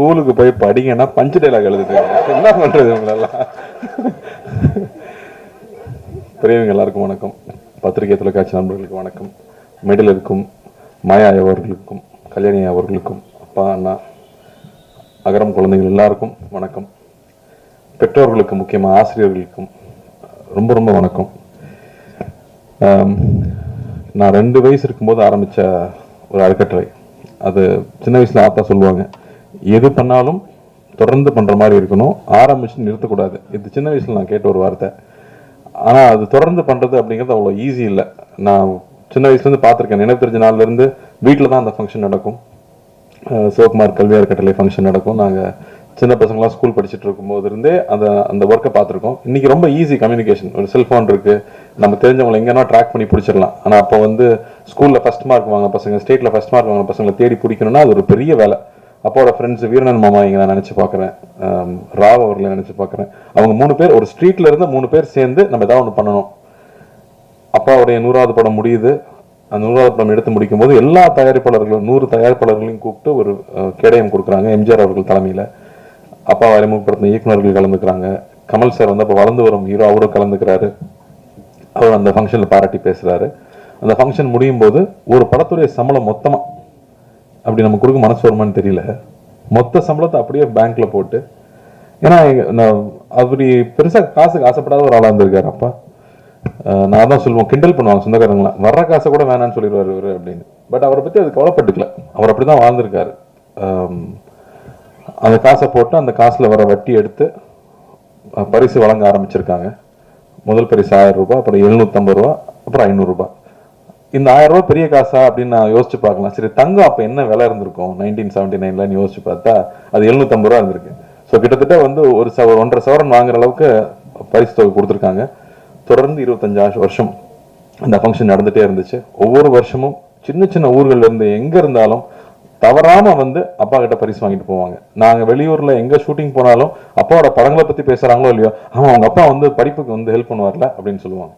ஸ்கூலுக்கு போய் படிங்கன்னா பஞ்சு டைலாக் எழுதுது என்ன பண்ணுறது உங்களெல்லாம் பெரியவங்க எல்லாருக்கும் வணக்கம். பத்திரிகை தொலைக்காட்சி நண்பர்களுக்கு வணக்கம். மெடில் இருக்கும் மாயா அவர்களுக்கும் கல்யாணி அவர்களுக்கும் அப்பா அண்ணா அகரம் குழந்தைகள் எல்லாருக்கும் வணக்கம். பெற்றோர்களுக்கு முக்கியமாக ஆசிரியர்களுக்கும் ரொம்ப ரொம்ப வணக்கம். நான் ரெண்டு வயசு இருக்கும்போது ஆரம்பித்த ஒரு அறக்கட்டளை. அது சின்ன வயசில் ஆத்தா சொல்லுவாங்க. எது பண்ணாலும் தொடர்ந்து பண்ணுற மாதிரி இருக்கணும். ஆரம்பிச்சு நிறுத்தக்கூடாது. இது சின்ன வயசில் நான் கேட்ட ஒரு வார்த்தை. ஆனால் அது தொடர்ந்து பண்ணுறது அப்படிங்கிறது அவ்வளோ ஈஸி இல்லை. நான் சின்ன வயசுலேருந்து பார்த்துருக்கேன். நினைவு தெரிஞ்ச நாள்லேருந்து வீட்டில் தான் அந்த ஃபங்க்ஷன் நடக்கும். சிவகுமார் கல்வி கட்டளை ஃபங்க்ஷன் நடக்கும். நாங்கள் சின்ன பசங்களாம் ஸ்கூல் படிச்சுட்டு இருக்கும்போது இருந்தே அந்த அந்த ஒர்க்கை பார்த்துருக்கோம். இன்றைக்கி ரொம்ப ஈஸி கம்யூனிகேஷன் ஒரு செல்ஃபோன் இருக்குது நம்ம தெரிஞ்சவங்களை எங்கன்னா ட்ராக் பண்ணி பிடிச்சிடலாம். ஆனால் அப்போ வந்து ஸ்கூலில் ஃபஸ்ட் மார்க் வாங்க பசங்க ஸ்டேட்டில் ஃபஸ்ட் மார்க் வாங்க பசங்களை தேடி பிடிக்கணும்னா அது ஒரு பெரிய வேலை. அப்போட ஃப்ரெண்ட்ஸ் வீரனன் மாமா இங்கே நான் நினச்சி பார்க்குறேன் ராவ் அவர்களை நினச்சி பார்க்குறேன் அவங்க மூணு பேர் ஒரு ஸ்ட்ரீட்ல இருந்து மூணு பேர் சேர்ந்து நம்ம ஏதாவது ஒன்று பண்ணணும். அப்பாவுடைய நூறாவது படம் முடியுது. அந்த நூறாவது படம் எடுத்து முடிக்கும் போது எல்லா தயாரிப்பாளர்களும் நூறு தயாரிப்பாளர்களையும் கூப்பிட்டு ஒரு கேடயம் கொடுக்குறாங்க. எம்ஜிஆர் அவர்கள் தலைமையில். அப்பா அறிமுகப்படுத்தின இயக்குனர்கள் கலந்துக்கிறாங்க. கமல் சார் வந்து அப்போ வளர்ந்து வரும் ஹீரோ அவரும் கலந்துக்கிறாரு. அவர் அந்த ஃபங்க்ஷனில் பாராட்டி பேசுறாரு. அந்த ஃபங்க்ஷன் முடியும் போது ஒரு படத்துடைய சம்பளம் மொத்தமா அப்படி நம்ம கொடுக்க மனசு வருமான்னு தெரியல. மொத்த சம்பளத்தை அப்படியே பேங்க்ல போட்டு ஏன்னா நான் அப்படி பெருசாக காசுக்கு ஆசைப்படாத ஒரு ஆளாக இருந்திருக்காரு அப்பா. நான் தான் சொல்லுவோம் கிண்டல் பண்ணுவாங்க சொந்தக்காரங்களாம் வர்ற காசை கூட வேணாம்னு சொல்லிடுவார் இவர் அப்படின்னு. பட் அவரை பற்றி அது கவலைப்பட்டுக்கல. அவர் அப்படிதான் வாழ்ந்திருக்காரு. அந்த காசை போட்டு அந்த காசில் வர வட்டி எடுத்து பரிசு வழங்க ஆரம்பிச்சிருக்காங்க. முதல் பரிசு ஆயிரம் ரூபாய் அப்புறம் எழுநூற்றம்பது ரூபா அப்புறம் ஐநூறுரூபா இந்த ஆயிரம் ரூபாய் பெரிய காசா அப்படின்னு நான் யோசிச்சு பார்க்கலாம். சரி தங்கம் அப்போ என்ன விலை இருந்திருக்கும்? நைன்டீன் செவன்டி நைன்லன்னு யோசிச்சு பார்த்தா அது எழுநூத்தம்பது ரூபா இருந்திருக்கு. ஸோ கிட்டத்தட்ட வந்து ஒரு சவ ஒன்றரை சவரன் வாங்குற அளவுக்கு பரிசு தொகை கொடுத்துருக்காங்க. தொடர்ந்து இருபத்தஞ்சு வருஷம் அந்த ஃபங்க்ஷன் நடந்துகிட்டே இருந்துச்சு. ஒவ்வொரு வருஷமும் சின்ன சின்ன ஊர்கள்ல இருந்து எங்க இருந்தாலும் தவறாம வந்து அப்பா கிட்ட பரிசு வாங்கிட்டு போவாங்க. நாங்க வெளியூர்ல எங்க ஷூட்டிங் போனாலும் அப்பாவோட படங்களை பத்தி பேசுறாங்களோ இல்லையோ ஆமாம் அவங்க அப்பா வந்து படிப்புக்கு வந்து ஹெல்ப் பண்ணுவார்ல அப்படின்னு சொல்லுவாங்க.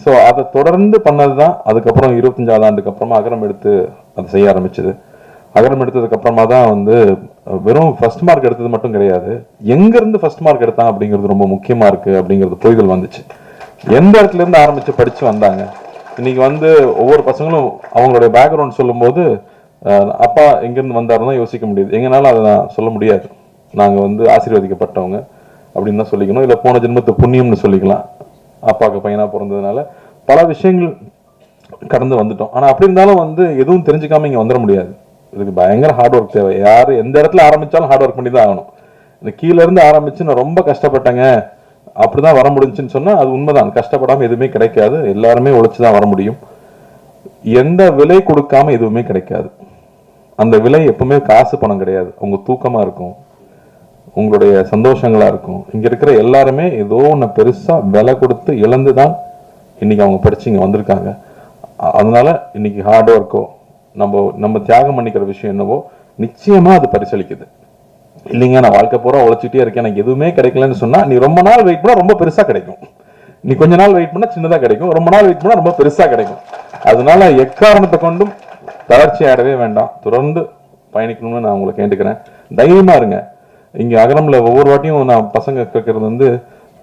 ஸோ அதை தொடர்ந்து பண்ணதுதான் அதுக்கப்புறம் இருபத்தஞ்சாவது ஆண்டுக்கு அப்புறமா அகரம் எடுத்து அதை செய்ய ஆரம்பிச்சது. அகரம் எடுத்ததுக்கு அப்புறமா தான் வந்து வெறும் ஃபர்ஸ்ட் மார்க் எடுத்தது மட்டும் கிடையாது. எங்க இருந்து ஃபர்ஸ்ட் மார்க் எடுத்தான் அப்படிங்கிறது ரொம்ப முக்கியமா இருக்கு அப்படிங்கிறது புரிதல் வந்துச்சு. எந்த இடத்துல இருந்து ஆரம்பிச்சு படிச்சு வந்தாங்க? இன்னைக்கு வந்து ஒவ்வொரு பசங்களும் அவங்களுடைய பேக்ரவுண்ட் சொல்லும்போது அஹ், அப்பா எங்கேருந்து வந்தாருன்னா யோசிக்க முடியுது. எங்கனால அதை நான் சொல்ல முடியாது. நாங்க வந்து ஆசீர்வதிக்கப்பட்டவங்க அப்படின்னு தான் சொல்லிக்கணும். இல்ல போன ஜென்மத்து புண்ணியம்னு சொல்லிக்கலாம். அப்பாவுக்கு பையனா பிறந்ததுனால பல விஷயங்கள் கடந்து வந்துட்டோம். ஆனா அப்படி இருந்தாலும் வந்து எதுவும் தெரிஞ்சுக்காம இங்க வந்துட முடியாது. இதுக்கு பயங்கர ஹார்ட் ஒர்க் தேவை. யாரு எந்த இடத்துல ஆரம்பிச்சாலும் ஹார்ட் ஒர்க் பண்ணி தான் ஆகணும். இந்த கீழேருந்து இருந்து ஆரம்பிச்சு நான் ரொம்ப கஷ்டப்பட்டேங்க. அப்படிதான் வர முடிஞ்சுன்னு சொன்னா அது உண்மைதான். கஷ்டப்படாமல் எதுவுமே கிடைக்காது. எல்லாருமே உழைச்சி தான் வர முடியும். எந்த விலை கொடுக்காம எதுவுமே கிடைக்காது. அந்த விலை எப்பவுமே காசு பணம் கிடையாது. உங்க தூக்கமா இருக்கும். உங்களுடைய சந்தோஷங்களா இருக்கும். இங்கே இருக்கிற எல்லாருமே ஏதோ ஒன்று பெருசாக விலை கொடுத்து இழந்து தான் இன்னைக்கு அவங்க படித்து இங்கே வந்திருக்காங்க. அதனால் அதனால இன்னைக்கு ஹார்ட் ஒர்க்கோ நம்ம நம்ம தியாகம் பண்ணிக்கிற விஷயம் என்னவோ நிச்சயமாக அது பரிசளிக்குது. இல்லைங்க நான் வாழ்க்கை பூரா உழைச்சிட்டே இருக்கேன். எனக்கு எதுவுமே கிடைக்கலன்னு சொன்னால் நீ ரொம்ப நாள் வெயிட் பண்ணால் ரொம்ப பெருசாக கிடைக்கும். நீ கொஞ்ச நாள் வெயிட் பண்ணால் சின்னதாக கிடைக்கும். ரொம்ப நாள் வெயிட் பண்ணால் ரொம்ப பெருசாக கிடைக்கும். அதனால எக்காரணத்தை கொண்டும் தளர்ச்சி ஆடவே வேண்டாம். தொடர்ந்து பயணிக்கணும்னு நான் உங்களை கேட்டுக்கிறேன். தைரியமாக இருங்க. இங்கே அகரமில் ஒவ்வொரு வாட்டியும் நான் பசங்க கேட்கறது வந்து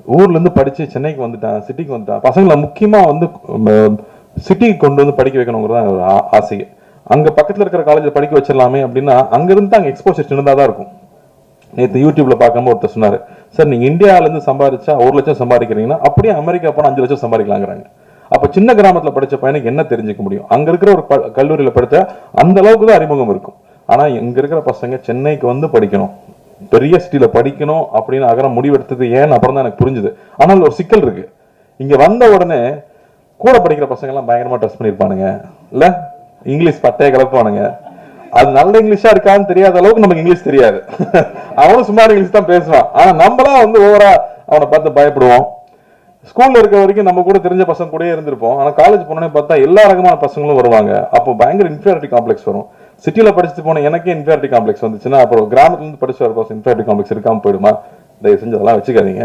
ஊர்ல இருந்து படிச்சு சென்னைக்கு வந்துட்டேன் சிட்டிக்கு வந்துட்டான். பசங்களை முக்கியமா வந்து சிட்டிக்கு கொண்டு வந்து படிக்க வைக்கணுங்கிறது தான் ஒரு ஆசையை. அங்கே அங்க பக்கத்துல இருக்கிற காலேஜ்ல படிக்க வச்சிடலாமே அப்படின்னா அங்கேருந்து அங்க எக்ஸ்போசர் இருந்தால் தான் இருக்கும். நேற்று யூடியூப்ல பார்க்கும்போது ஒருத்தர் சொன்னாரு சார் நீங்கள் இந்தியாவிலேருந்து சம்பாதிச்சா ஒரு லட்சம் சம்பாதிக்கிறீங்கன்னா அப்படியே அமெரிக்கா போனால் அஞ்சு லட்சம் சம்பாதிக்கலாங்கிறாங்க. அப்போ சின்ன கிராமத்தில் படிச்ச பையனுக்கு என்ன தெரிஞ்சுக்க முடியும்? அங்க இருக்கிற ஒரு ப- கல்லூரியில படித்தா அந்த அளவுக்கு தான் அறிமுகம் இருக்கும். ஆனால் இங்க இருக்கிற பசங்க சென்னைக்கு வந்து படிக்கணும். பெரிய சிட்டியில் படிக்கணும் அப்படின்னு அகரம் முடிவெடுத்தது ஏன்னு அப்புறம் தான் எனக்கு புரிஞ்சுது. ஆனால் ஒரு சிக்கல் இருக்கு. இங்க வந்த உடனே கூட படிக்கிற பசங்க எல்லாம் பயங்கரமா ட்ரெஸ் பண்ணிருப்பானுங்க இல்ல? இங்கிலீஷ் பட்டையை கலப்பானுங்க அது நல்ல இங்கிலீஷா இருக்கான்னு தெரியாத அளவுக்கு நமக்கு இங்கிலீஷ் தெரியாது. அவனும் சுமார் இங்கிலீஷ் தான் பேசுவான். ஆனா நம்மளாம் வந்து ஓவரா அவனை பார்த்து பயப்படுவோம். ஸ்கூல்ல இருக்க வரைக்கும் நம்ம கூட தெரிஞ்ச பசங்க கூடயே இருந்திருப்போம். ஆனா காலேஜ் போனோடனே பார்த்தா எல்லா ரகமான பசங்களும் வருவாங்க. அப்போ பயங்கர இன்ஃபியாரிட்டி காம்ப்ளெக்ஸ் வரும். சிட்டியில் படிச்சுட்டு போன எனக்கே இன்ஃபியாரிட்டி காம்ப்ளெக்ஸ் வந்துச்சுன்னா அப்புறம் கிராமத்துல இருந்து படிச்சு வர பசங்க இன்ஃபியாரிட்டி காம்ப்ளெக்ஸ் இருக்காமல் போயிடுமா? தயவு செஞ்சு அதெல்லாம் வச்சுக்காதீங்க.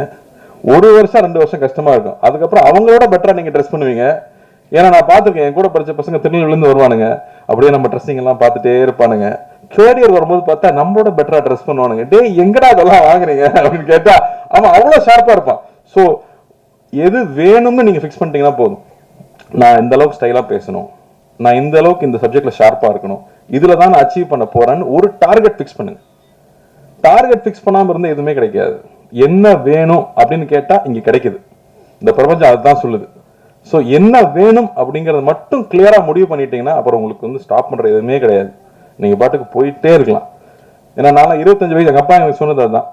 ஒரு வருஷம் ரெண்டு வருஷம் கஷ்டமா இருக்கும். அதுக்கப்புறம் அவங்களோட பெட்டரா நீங்க ட்ரெஸ் பண்ணுவீங்க. ஏன்னா நான் பார்த்துருக்கேன் என் கூட படிச்ச பசங்க திருநெல்வேலிருந்து வருவானுங்க. அப்படியே நம்ம ட்ரெஸ்ஸிங் எல்லாம் பார்த்துட்டே இருப்பானுங்க. தேர்ட் இயர் வரும்போது பார்த்தா நம்மளோட பெட்டரா ட்ரெஸ் பண்ணுவானுங்க. டேய் எங்கடா அதெல்லாம் வாங்குறீங்க? அப்படின்னு கேட்டா அவன் அவ்வளவு ஷார்ப்பா இருப்பான். ஸோ எது வேணும்னு நீங்க ஃபிக்ஸ் பண்ணிட்டீங்கன்னா போதும். நான் இந்த அளவுக்கு ஸ்டைலா பேசணும். நான் இந்த அளவுக்கு இந்த சப்ஜெக்ட்ல ஷார்ப்பா இருக்கணும். இதுல தான் நான் அச்சீவ் பண்ண போறேன்னு ஒரு டார்கெட் ஃபிக்ஸ் பண்ணுங்க. டார்கெட் ஃபிக்ஸ் பண்ணாம இருந்தால் எதுவுமே கிடைக்காது. என்ன வேணும் அப்படின்னு கேட்டா இங்க கிடைக்குது. இந்த பிரபஞ்சம் அதுதான் சொல்லுது. ஸோ என்ன வேணும் அப்படிங்கறத மட்டும் கிளியரா முடிவு பண்ணிட்டீங்கன்னா அப்புறம் உங்களுக்கு வந்து ஸ்டாப் பண்ற எதுவுமே கிடையாது. நீங்க பாட்டுக்கு போயிட்டே இருக்கலாம். ஏன்னா நான் இருபத்தஞ்சு வயசு எங்கள் அப்பா எனக்கு சொன்னது அதுதான்.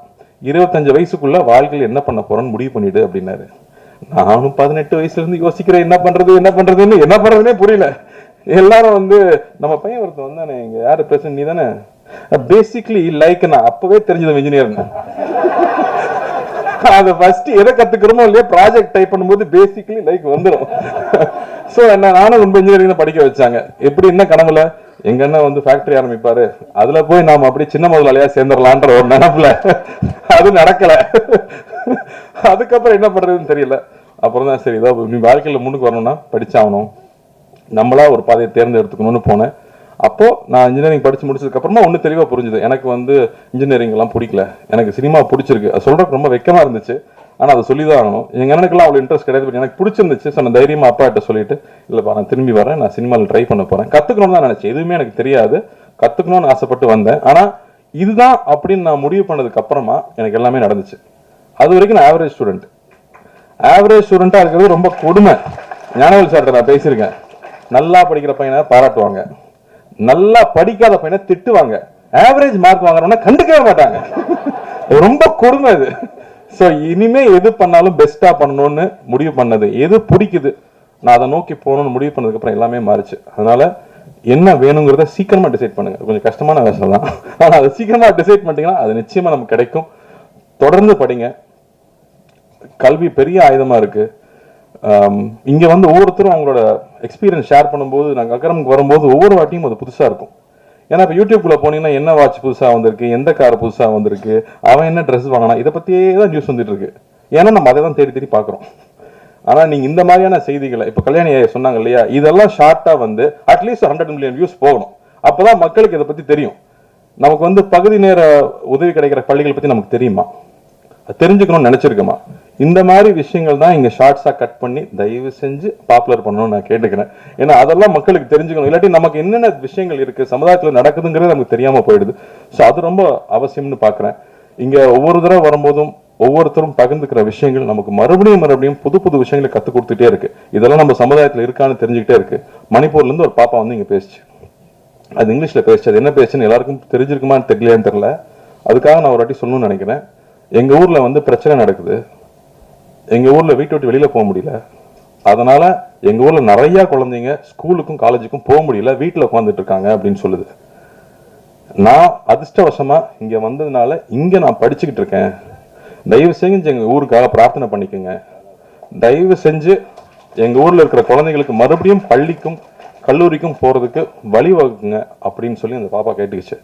இருபத்தஞ்சு வயசுக்குள்ள வாழ்க்கையில் என்ன பண்ண போறேன்னு முடிவு பண்ணிவிடு அப்படின்னாரு. நானும் பதினெட்டு வயசுல இருந்து யோசிக்கிறேன் என்ன பண்றது என்ன பண்றதுன்னு என்ன பண்ணுறதுனே புரியல. எல்லாரும் வந்து நம்ம பையன் ஒருத்தன் வந்தானே இங்க யாரு பிரச்சனை நீ தானே பேசிக்லி லைக் நான் அப்பவே தெரிஞ்சது இன்ஜினியர் அது ஃபர்ஸ்ட் எதை கத்துக்கிறோமோ இல்லையா ப்ராஜெக்ட் டைப் பண்ணும்போது பேசிக்கலி லைக் வந்துடும் ஸோ என்ன நானும் ரொம்ப இன்ஜினியரிங் படிக்க வச்சாங்க. எப்படி என்ன கனவுல? எங்க அண்ணன் வந்து ஃபேக்டரி ஆரம்பிப்பாரு. அதுல போய் நாம அப்படியே சின்ன முதலாளியா சேர்ந்துடலான்ற ஒரு நினப்புல. அது நடக்கல. அதுக்கப்புறம் என்ன பண்றதுன்னு தெரியல. அப்புறம் தான் சரி இதோ நீ வாழ்க்கையில முன்னுக்கு வரணும்னா படிச்சாகணும். நம்மளா ஒரு பாதையை தேர்ந்தெடுத்துக்கணும்னு போனேன். அப்போது நான் இன்ஜினியரிங் படித்து முடிச்சதுக்கப்புறமா ஒன்று தெளிவாக புரிஞ்சுது. எனக்கு வந்து இன்ஜினியரிங்லாம் பிடிக்கல. எனக்கு சினிமா பிடிச்சிருக்கு. அது சொல்றதுக்கு ரொம்ப வெக்கமா இருந்துச்சு. ஆனால் அதை சொல்லி தான் ஆகணும். எங்கள் அண்ணனுக்குலாம் அவ்வளோ இன்ட்ரெஸ்ட் கிடையாது. எனக்கு பிடிச்சிருந்துச்சு. ஸோ நான் தைரியமாக அப்பா கிட்ட சொல்லிட்டு இல்லைப்பா நான் திரும்பி வரேன். நான் சினிமாவில் ட்ரை பண்ண போகிறேன் கத்துக்கணும்னு தான் நினச்சேன். எதுவுமே எனக்கு தெரியாது. கற்றுக்கணும்னு ஆசைப்பட்டு வந்தேன். ஆனால் இதுதான் அப்படின்னு நான் முடிவு பண்ணதுக்கு அப்புறமா எனக்கு எல்லாமே நடந்துச்சு. அது வரைக்கும் நான் ஆவரேஜ் ஸ்டூடெண்ட் ஆவரேஜ் ஸ்டூடெண்ட்டாக இருக்கிறது ரொம்ப கொடுமை. ஞானவேல் சார்கிட்ட நான் பேசியிருக்கேன். நல்லா படிக்கிற பையனை பாராட்டுவாங்க. நல்லா படிக்காத பையனை திட்டுவாங்க. ஆவரேஜ் மார்க் வாங்குறவன கண்டுக்கவே மாட்டாங்க. ரொம்ப கொடுமை இது ஸோ இனிமே எது பண்ணாலும் பெஸ்டா பண்ணணும்னு முடிவு பண்ணது. எது பிடிக்குது? நான் அதை நோக்கி போகணும்னு முடிவு பண்ணதுக்கு அப்புறம் எல்லாமே மாறுச்சு. அதனால என்ன வேணுங்கிறத சீக்கிரமா டிசைட் பண்ணுங்க. கொஞ்சம் கஷ்டமான விஷயம் தான். ஆனா அதை சீக்கிரமா டிசைட் பண்ணிட்டீங்கன்னா அது நிச்சயமாக நமக்கு கிடைக்கும். தொடர்ந்து படிங்க. கல்வி பெரிய ஆயுதமா இருக்கு. இங்கே வந்து ஒவ்வொருத்தரும் அவங்களோட எக்ஸ்பீரியன்ஸ் ஷேர் பண்ணும்போது நாங்க அக்கரமுக்கு வரும்போது ஒவ்வொரு வாட்டியும் அது புதுசா இருக்கும். ஏன்னா இப்போ யூடியூப்ல போனீங்கன்னா என்ன வாட்ச் புதுசா வந்திருக்கு எந்த கார் புதுசா வந்திருக்கு அவன் என்ன ட்ரெஸ் வாங்கினா இதை பற்றியே தான் நியூஸ் வந்துட்டு இருக்கு. ஏன்னா நம்ம அதை தான் தேடி தேடி பார்க்குறோம். ஆனா நீங்க இந்த மாதிரியான செய்திகளை இப்ப கல்யாணி சொன்னாங்க இல்லையா இதெல்லாம் ஷார்ட்டா வந்து அட்லீஸ்ட் ஹண்ட்ரட் மில்லியன் வியூஸ் போகணும். அப்பதான் மக்களுக்கு இதை பத்தி தெரியும். நமக்கு வந்து பகுதி நேர உதவி கிடைக்கிற பள்ளிகள் பத்தி நமக்கு தெரியுமா? தெரிஞ்சுக்கணும்னு நினச்சிருக்கோமா? இந்த மாதிரி விஷயங்கள் தான் இங்கே ஷார்ட்ஸாக கட் பண்ணி தயவு செஞ்சு பாப்புலர் பண்ணணும்னு நான் கேட்டுக்கிறேன். ஏன்னா அதெல்லாம் மக்களுக்கு தெரிஞ்சுக்கணும். இல்லாட்டி நமக்கு என்னென்ன விஷயங்கள் இருக்குது சமுதாயத்தில் நடக்குதுங்கிறது நமக்கு தெரியாமல் போயிடுது. ஸோ அது ரொம்ப அவசியம்னு பார்க்குறேன். இங்கே ஒவ்வொரு தடவை வரும்போதும் ஒவ்வொருத்தரும் பகிர்ந்துக்கிற விஷயங்கள் நமக்கு மறுபடியும் மறுபடியும் புது புது விஷயங்களை கற்றுக் கொடுத்துட்டே இருக்கு. இதெல்லாம் நம்ம சமுதாயத்தில் இருக்கான்னு தெரிஞ்சுக்கிட்டே இருக்கு. மணிப்பூர்லேருந்து ஒரு பாப்பா வந்து இங்கே பேசிச்சு. அது இங்கிலீஷில் பேசிச்சு. அது என்ன பேசுன்னு எல்லாருக்கும் தெரிஞ்சிருக்குமான்னு தெரியலையான்னு தெரில அதுக்காக நான் ஒரு வாட்டி சொல்லணும்னு நினைக்கிறேன். எங்கள் ஊரில் வந்து பிரச்சனை நடக்குது. எங்கள் ஊரில் வீட்டை விட்டு வெளியில் போக முடியல. அதனால் எங்கள் ஊரில் நிறையா குழந்தைங்க ஸ்கூலுக்கும் காலேஜுக்கும் போக முடியல. வீட்டில் உட்காந்துட்டு இருக்காங்க அப்படின்னு சொல்லுது. நான் அதிர்ஷ்டவசமாக இங்கே வந்ததுனால இங்கே நான் படிச்சுக்கிட்டு இருக்கேன். தயவு செஞ்சு எங்கள் ஊருக்காக பிரார்த்தனை பண்ணிக்கோங்க. தயவு செஞ்சு எங்கள் ஊரில் இருக்கிற குழந்தைங்களுக்கு மறுபடியும் பள்ளிக்கும் கல்லூரிக்கும் போகிறதுக்கு வழிவகுக்குங்க அப்படின்னு சொல்லி அந்த பாப்பா கேட்டுக்கிச்சு.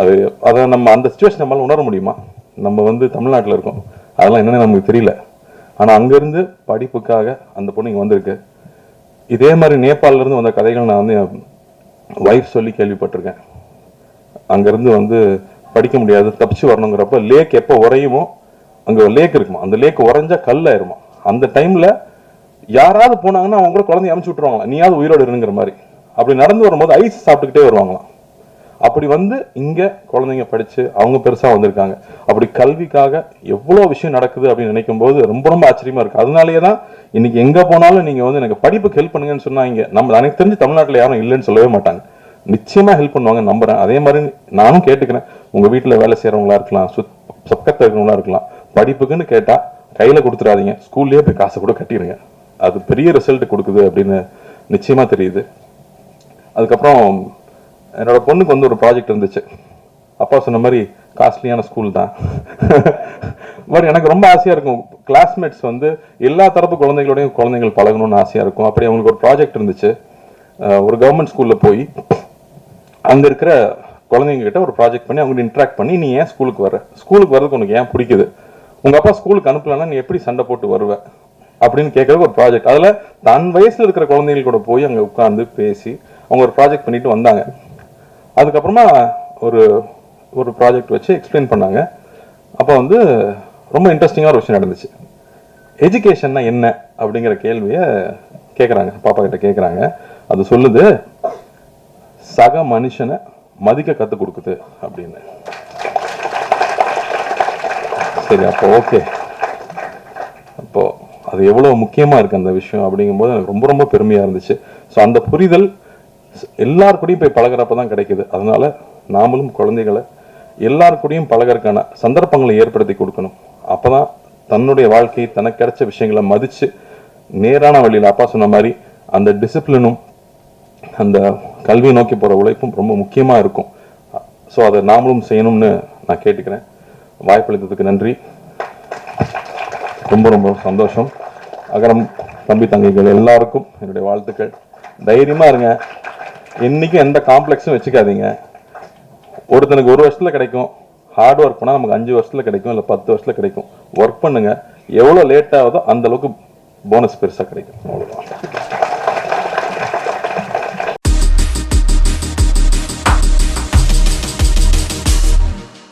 அது அதை நம்ம அந்த சுச்சுவேஷன் நம்மளால் உணர முடியுமா? நம்ம வந்து தமிழ்நாட்டில் இருக்கோம். அதெல்லாம் என்னென்னு நமக்கு தெரியல. ஆனா அங்கிருந்து படிப்புக்காக அந்த பொண்ணு இங்க வந்திருக்கு. இதே மாதிரி நேபாளிலேருந்து வந்த கதைகள் நான் வந்து ஒய்ஃப் சொல்லி கேள்விப்பட்டிருக்கேன். அங்கேருந்து வந்து படிக்க முடியாது தப்பிச்சு வரணுங்கிறப்ப லேக் எப்போ உறையுமோ அங்க ஒரு லேக் இருக்குமா? அந்த லேக் உறைஞ்சா கல்லாயிருமா அந்த டைம்ல யாராவது போனாங்கன்னா அவங்க கூட குழந்தைய அமுச்சு விட்ருவாங்களா நீயாவது உயிரோடு இருங்கிற மாதிரி. அப்படி நடந்து வரும்போது ஐஸ் சாப்பிட்டுக்கிட்டே வருவாங்களாம். அப்படி வந்து இங்க குழந்தைங்க படிச்சு அவங்க பெருசா வந்திருக்காங்க. அப்படி கல்விக்காக எவ்வளவு விஷயம் நடக்குது அப்படின்னு நினைக்கும் போது ரொம்ப ரொம்ப ஆச்சரியமா இருக்கு. அதனாலேயே தான் இன்னைக்கு எங்க போனாலும் நீங்க வந்து எனக்கு படிப்புக்கு ஹெல்ப் பண்ணுங்கன்னு சொன்னா இங்க நம்ம எனக்கு தெரிஞ்சு தமிழ்நாட்டுல யாரும் இல்லைன்னு சொல்லவே மாட்டாங்க. நிச்சயமா ஹெல்ப் பண்ணுவாங்க நம்புறேன். அதே மாதிரி நானும் கேட்டுக்கிறேன். உங்க வீட்டுல வேலை செய்யறவங்களா இருக்கலாம் சுத் சொக்கத்துல இருக்கிறவங்களா இருக்கலாம். படிப்புக்குன்னு கேட்டா கையில கொடுத்துடாதீங்க. ஸ்கூல்லயே போய் காசை கூட கட்டிடுங்க. அது பெரிய ரிசல்ட் கொடுக்குது அப்படின்னு நிச்சயமா தெரியுது. அதுக்கப்புறம் என்னோட பொண்ணுக்கு வந்து ஒரு ப்ராஜெக்ட் இருந்துச்சு. அப்பா சொன்ன மாதிரி காஸ்ட்லியான ஸ்கூல் தான். பட் எனக்கு ரொம்ப ஆசையாக இருக்கும். கிளாஸ்மேட்ஸ் வந்து எல்லா தரப்பு குழந்தைகளோடையும் குழந்தைகள் பழகணும்னு ஆசையாக இருக்கும். அப்படி அவங்களுக்கு ஒரு ப்ராஜெக்ட் இருந்துச்சு. ஒரு கவர்மெண்ட் ஸ்கூலில் போய் அங்கே இருக்கிற குழந்தைங்க கிட்ட ஒரு ப்ராஜெக்ட் பண்ணி அவங்க இன்ட்ராக்ட் பண்ணி நீ ஏன் ஸ்கூலுக்கு வர ஸ்கூலுக்கு வரதுக்கு உனக்கு ஏன் பிடிக்குது? உங்கள் அப்பா ஸ்கூலுக்கு அனுப்பலன்னா நீ எப்படி சண்டை போட்டு வருவ? அப்படின்னு கேட்கறதுக்கு ஒரு ப்ராஜெக்ட் அதில் தன் வயசில் இருக்கிற குழந்தைகள் கூட போய் அங்கே உட்காந்து பேசி அவங்க ஒரு ப்ராஜெக்ட் பண்ணிட்டு வந்தாங்க. அதுக்கப்புறமா ஒரு ஒரு ப்ராஜெக்ட் வச்சு எக்ஸ்பிளைன் பண்ணாங்க. அப்போ வந்து ரொம்ப இன்ட்ரெஸ்டிங்காக ஒரு விஷயம் நடந்துச்சு. எஜுகேஷன்னா என்ன அப்படிங்கிற கேள்வியை கேட்குறாங்க பாப்பா கிட்ட கேட்குறாங்க அது சொல்லுது சக மனுஷனை மதிக்க கற்றுக் கொடுக்குது அப்படின்னு. சரி அப்போ ஓகே அப்போ அது எவ்வளோ முக்கியமாக இருக்கு அந்த விஷயம் அப்படிங்கும்போது எனக்கு ரொம்ப ரொம்ப பெருமையாக இருந்துச்சு. ஸோ அந்த புரிதல் எல்லார் கூடயும் போய் பழகிறப்ப தான் கிடைக்குது. அதனால நாமளும் குழந்தைகளை எல்லார் கூடயும் சந்தர்ப்பங்களை ஏற்படுத்தி கொடுக்கணும். அப்பதான் தன்னுடைய வாழ்க்கை தனக்கு கிடைச்ச விஷயங்களை மதிச்சு நேரான வழியில் அப்பா சொன்ன மாதிரி அந்த டிசிப்ளினும் அந்த கல்வி நோக்கி போகிற உழைப்பும் ரொம்ப முக்கியமாக இருக்கும். ஸோ அதை நாமளும் செய்யணும்னு நான் கேட்டுக்கிறேன். வாய்ப்பளித்ததுக்கு நன்றி. ரொம்ப ரொம்ப சந்தோஷம். அகரம் தம்பி தங்கைகள் எல்லாருக்கும் என்னுடைய வாழ்த்துக்கள். தைரியமா இருங்க. இன்றைக்கும் எந்த காம்ப்ளெக்ஸும் வச்சுக்காதீங்க. ஒருத்தனுக்கு ஒரு வருஷத்துல கிடைக்கும். ஹார்ட் ஒர்க் பண்ணால் நமக்கு அஞ்சு வருஷத்தில் கிடைக்கும் இல்லை பத்து வருஷத்துல கிடைக்கும். ஒர்க் பண்ணுங்க. எவ்வளோ லேட் ஆகுதோ அந்தளவுக்கு போனஸ் பெருசாக கிடைக்கும். அவ்வளோதான்